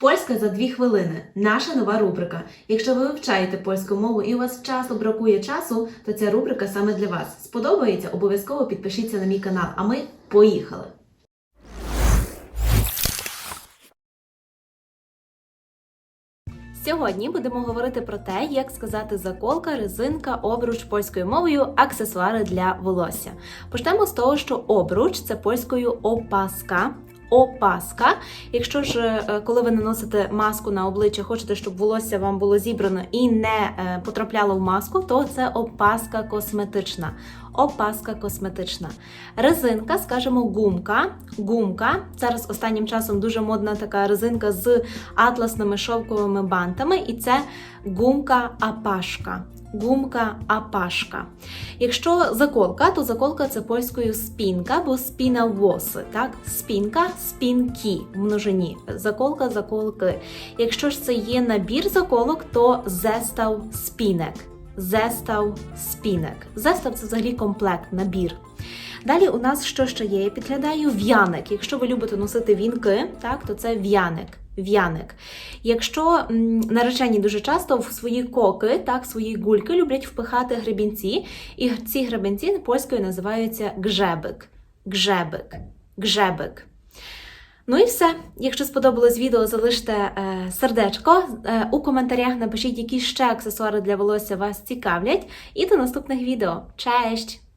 Польська за дві хвилини. Наша нова рубрика. Якщо ви вивчаєте польську мову і у вас часто бракує часу, то ця рубрика саме для вас. Сподобається? Обов'язково підпишіться на мій канал. А ми поїхали! Сьогодні будемо говорити про те, як сказати заколка, резинка, обруч польською мовою, аксесуари для волосся. Почнемо з того, що обруч це польською опаска. Опаска. Якщо ж е, коли ви наносите маску на обличчя, хочете, щоб волосся вам було зібрано і не е, потрапляло в маску, то це опаска косметична. Опаска косметична. Резинка, скажімо, гумка. Гумка. Зараз останнім часом дуже модна така резинка з атласними шовковими бантами, і це гумка апашка. Гумка апашка. Якщо заколка, то заколка це польською спінка, бо спіна воси. Так? Спінка, спінки в множині. Заколка, заколки. Якщо ж це є набір заколок, то зестав спінек. Зестав спінек. Зестав це взагалі комплект, набір. Далі у нас що ще є? Я підглядаю в'яник. Якщо ви любите носити вінки, так, то це в'яник. В'яник. Якщо наречені дуже часто в свої коки, так, свої гульки люблять впихати гребінці, і ці гребінці польською називаються гжебик. Гжебик. Гжебик. Ну і все. Якщо сподобалось відео, залиште е, сердечко. Е, у коментарях напишіть, які ще аксесуари для волосся вас цікавлять. І до наступних відео. Честь!